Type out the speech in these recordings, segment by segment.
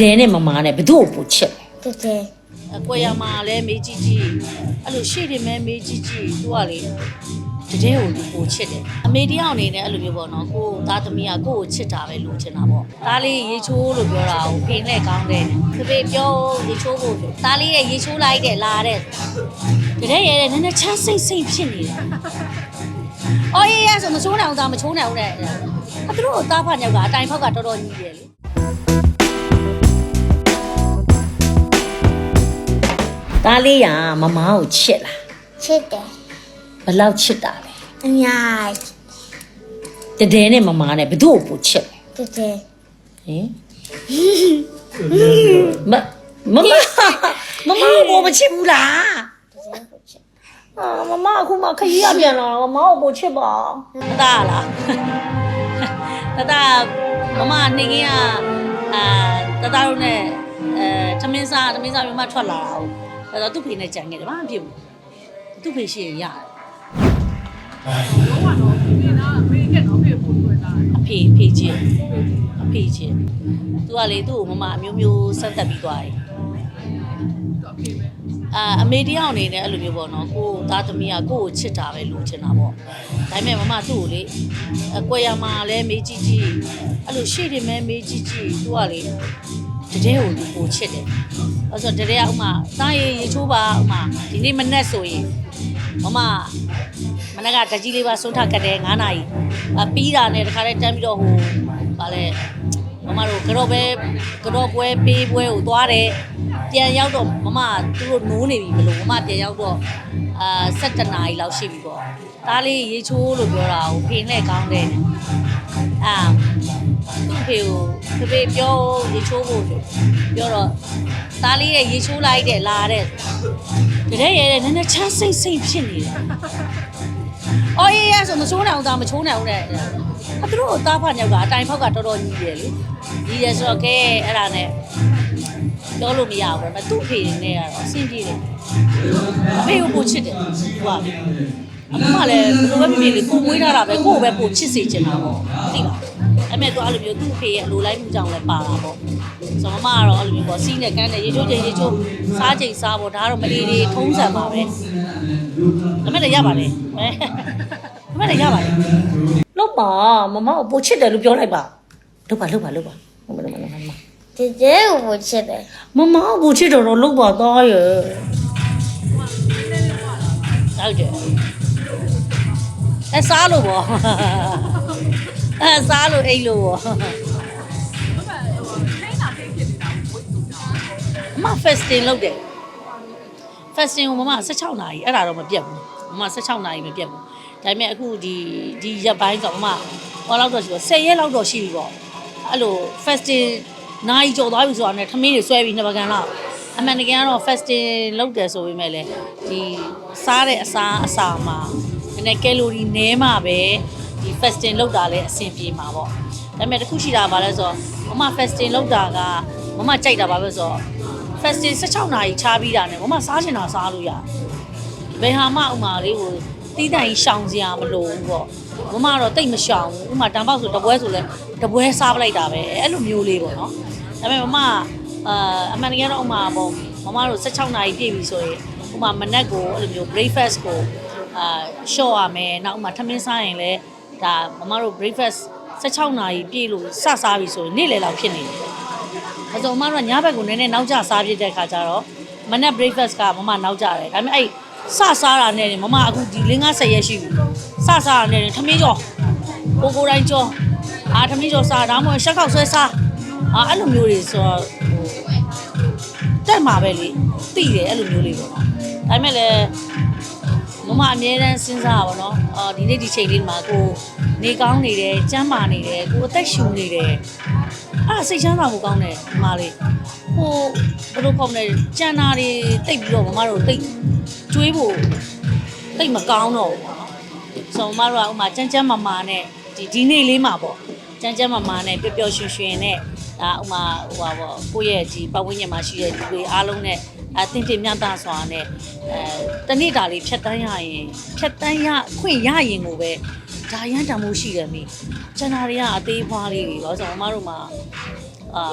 တဲနဲ့မမာနဲ့ဘသူ့ကိုပို့ချစ်လဲတကယ်အကွယ်ရမှာလည်းမေးကြည့်ကြည့်အဲ့လိုရှေ့တင်မဲမေးကြည့်ကြည့်သူကလေတကယ်ကိုသူပိုချစ်တယ်အမေတယောက်အနေနဲ့အဲ့လိုမျိုးပေါ့နော်ကိုယ်သားသမီးကကိုယ့်ကိုချစ်တာပဲလို့ချင်တာပေါ့သားလေးရေချိုးလို့ပြောတာကိုဖိနဲ့ကောင်းတယ်ဖေဖေပြောရေချိုးဖို့သားလေးရဲ့ရေချိုးလိုက်တယ်လာတဲ့တကယ်ရဲ့နည်းနည်းချမ်းစိတ်စိတ်ဖြစ်နေတယ်အော်ရေးရဆိုမချိုးနိုင်အောင်သားမချိုးနိုင်အောင်တဲ့အဲ့သူတို့သားဖညောက်ကအတိုင်ဖောက်ကတော်တော်ကြီးတယ်လေ တားလေးကမမာကိုချစ်လားချစ်တယ်ဘယ်လောက်ချစ်တာလဲအများတဲတဲနဲ့မမာနဲ့ဘသူ့ကိုပို့ချစ်လဲတကယ်ဟင်မမမမမကိုမချစ်ဘူးလားတကယ်ကိုချစ်အာမမအခုမှခကြီးရပြန်လာတော့မမကိုပို့ချစ်ပါတတလားတတမမနေကင်းကအာတတတို့နဲ့အဲသမင်းစားသမင်းစားမြမထွက်လာတာဟုတ် အဲ့တော့သူ့ဖေနဲ့ကြံခဲ့တယ်ဘာမှမဖြစ်ဘူးသူ့ဖေရှိရင်ရတယ်အဖေဖေချင်းအဖေချင်းသူကလေသူ့ကိုမမအမျိုးမျိုးဆက်သက်ပြီးသွားတယ်အာအမေတယောက်အနေနဲ့အဲ့လိုမျိုးပေါ့နော်ကိုယ်သားသမီးကကိုယ့်ကိုချစ်တာပဲလို့ချင်တာပေါ့ဒါပေမဲ့မမသူ့ကိုလေအကွယ်ရမှာလည်းမေးကြည့်ကြည့်အဲ့လိုရှေ့တင်မဲမေးကြည့်ကြည့်သူကလေ တကယ်ကိုသူကိုချစ်တယ်အဲ့ဆိုတကယ်ကဥမာသားရေရေချိုးပါဥမာဒီနေ့မနေ့ဆိုရင်မမမနေ့ကတကြီးလေးပါဆုံးထကတ်တယ်9နာရီအပြီးတာနဲ့တခါတည်းတန်းပြီးတော့ဟိုဗာလဲမမတို့ကတော့ပဲကတော့ပွဲပေးပွဲကိုသွားတယ်ပြန်ရောက်တော့မမသူတို့နိုးနေပြီမလို့မမပြန်ရောက်တော့ အာ7နာရီလောက်ရှိပြီပေါ့ဒါလေးရေချိုးလို့ပြောတာကိုဖိနဲ့ကောင်းတယ်အာသူ့ဖေကိုဖေဖေပြောရေချိုးဖို့ဆိုပြောတော့ဒါလေးရဲ့ရေချိုးလိုက်တယ်လာတဲ့တကယ်ရဲ့နည်းနည်းချမ်းစိတ်စိတ်ဖြစ်နေတယ်အော်ရေးရဆိုမချိုးနိုင်အောင်ဒါမချိုးနိုင်အောင်တဲ့အဲ့သူတို့သားဖညောက်ကအတိုင်ဖောက်ကတော်တော်ကြီးတယ်လေကြီးတယ်ဆိုတော့ကဲအဲ့ဒါနဲ့ ပြောလို့မရဘူးဒါပေမဲ့သူ့ဖေနဲ့ကတော့အဆင်ပြေတယ်အဖေကိုပိုချစ်တယ်ဟုတ်ပါဘူးအမကလည်းဘယ်လိုပဲဖြစ်ဖြစ်လေကိုမွေးထားတာပဲကိုကိုပဲပိုချစ်စေချင်တာပေါ့သိလားအဲ့မဲ့သူအဲ့လိုမျိုးသူ့ဖေရဲ့အလိုလိုက်မှုကြောင့်လည်းပါတာပေါ့ဆိုတော့မမကတော့အဲ့လိုမျိုးပေါ့စီးနဲ့ကန်းနဲ့ရေချိုးချိန်ရေချိုးစားချိန်စားပေါ့ဒါကတော့မလီလေးထုံးစံပါပဲဒါပေမဲ့လည်းရပါတယ်ဟဲ့ဒါပေမဲ့လည်းရပါတယ်လို့ပါမမကိုပို့ချစ်တယ်လို့ပြောလိုက်ပါလုပ်ပါလုပ်ပါလုပ်ပါမမမမမတက ယ်ကိုချစ်တယ်မမကိုပို့ချစ်တော့တော့လုပ်ပါသားရဲ့ဟုတ်တယ်အဲစားလို့ပေါ့အဲစားလို့အိတ်လို့ပေါ့အမ fasting လုပ်တယ် fasting ကိုမမ16နာရီအဲ့ဒါတော့မပြတ်ဘူးမမ16နာရီမပြတ်ဘူးဒါပေမဲ့အခုဒီဒီရက်ပိုင်းဆိုမမဟောလောက်တော့ရှိတော့10ရက်လောက်တော့ရှိပြီပေါ့အဲ့လို fasting နာရီကျော်သွားပြီဆိုတာနဲ့ထမင်းတွေဆွဲပြီးနှစ်ပကံလောက်အမှန်တကယ်ကတော့ fasting လုပ်တယ်ဆိုပေမဲ့လည်းဒီစားတဲ့အစားအစာမှာနည်းနည်းကယ်လိုရီနည်းမှပဲဒီ fasting လုပ်တာလည်းအဆင်ပြေမှာပေါ့ဒါပေမဲ့တစ်ခုရှိတာပါလဲဆိုတော့မမ fasting လုပ်တာကမမကြိုက်တာပါပဲဆိုတော့ fasting 16နာရီချားပြီးတာနဲ့မမစားချင်တာစားလို့ရတယ်ဘယ်ဟာမှဥမာလေးကိုတီးတိုင်ရှောင်စရာမလိုဘူးပေါ့ မမတော့တိတ်မရှောင်ဘူးဥမာတန်ပေါက်ဆိုတပွဲဆိုလဲတပွဲစားပလိုက်တာပဲအဲ့လိုမျိုးလေးပေါ့နော်ဒါပေမဲ့မမအာအမှန်တကယ်တော့ဥမာပေါ့မမတို့16နာရီပြည့်ပြီဆိုရင်ဥမာမနက်ကိုအဲ့လိုမျိုး breakfast ကိုအာရှော့ရမယ်နောက်ဥမာထမင်းစားရင်လည်းဒါမမတို့ breakfast 16နာရီပြည့်လို့စစားပြီဆိုရင်နေ့လယ်လောက်ဖြစ်နေတယ်အစုံမတော့ညဘက်ကိုနည်းနည်းနောက်ကျစားပြစ်တဲ့ခါကျတော့မနက် breakfast ကမမနောက်ကျတယ်ဒါပေမဲ့အဲ့ စစားတာနဲ့မမအခုဒီ5 50ရက်ရှိပြီစစားတာနဲ့ထမင်းကြော်ကိုကိုတိုင်းကြော်အာထမင်းကြော်စားဒါမှမဟုတ်ရှက်ခောက်ဆွဲစားအာအဲ့လိုမျိုးတွေဆိုတော့ဟိုတက်မှာပဲလေသိတယ်အဲ့လိုမျိုးလေးပေါ့နော်ဒါပေမဲ့လည်းမမအမြဲတမ်းစဉ်းစားပါတော့အာဒီနေ့ဒီချိန်လေးမှာကိုနေကောင်းနေတယ်ကျန်းမာနေတယ်ကိုအသက်ရှူနေတယ် အဲ့ဒါစိတ်ချမ်းသာဖို့ကောင်းတယ်ဒီမလေးဟိုဘယ်လိုခေါ်မလဲကြံနာတွေတိတ်ပြီးတော့မမတို့တိတ်ကျွေးဖို့တိတ်မကောင်းတော့ဘူးပေါ့နော်ဆိုတော့မမတို့ကဥမာကြမ်းကြမ်းမာမာနဲ့ဒီဒီနေ့လေးမှာပေါ့ကြမ်းကြမ်းမာမာနဲ့ပျော်ပျော်ရွှင်ရွှင်နဲ့ ဒါဥမာဟိုပါပေါ့ကိုယ့်ရဲ့ဒီပတ်ဝန်းကျင်မှာရှိတဲ့လူတွေအားလုံးနဲ့အသင်တင်မြတ်တာစွာနဲ့အဲတနေ့တာလေးဖြတ်တန်းရရင်ဖြတ်တန်းရခွင့်ရရင်ကိုပဲဒါရမ်းတံမိုးရှိတယ်မိကျန်တာတွေကအသေးဖွားလေးတွေပါဆိုတော့မမတို့မှာအာ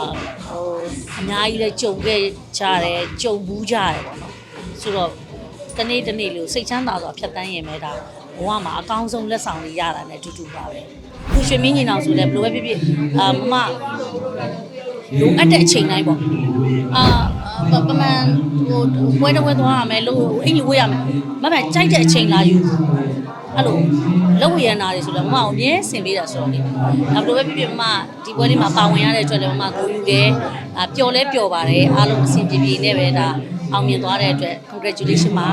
ဟိုအများကြီးလည်းကြုံခဲ့ကြတယ်ကြုံဘူးကြတယ်ပေါ့နော်ဆိုတော့တနေ့တနေ့လို့စိတ်ချမ်းသာစွာဖြတ်တန်းရင်ပဲဒါဘဝမှာအကောင်းဆုံးလက်ဆောင်တွေရတာနဲ့အတူတူပါပဲ ခုရွှေမင်းညီနောင်ဆိုလည်းဘယ်လိုပဲဖြစ်ဖြစ်အာမမလိုအပ်တဲ့အချိန်တိုင်းပေါ့အာပပမန်ဟိုဝဲတော့ဝဲသွားရမယ်လို့အင်ကြီးဝဲရမယ်မမကြိုက်တဲ့အချိန်လာယူအဲ့လိုလောက်ဝရနာတွေဆိုတော့မမကိုအမြဲဆင်ပေးတာဆိုတော့လေဒါဘယ်လိုပဲဖြစ်ဖြစ်မမဒီပွဲလေးမှာပါဝင်ရတဲ့အတွက်လည်းမမကိုယူတယ်အာပျော်လဲပျော်ပါတယ်အားလုံးအဆင်ပြေပြေနဲ့ပဲဒါအောင်မြင်သွားတဲ့အတွက် congratulation ပါ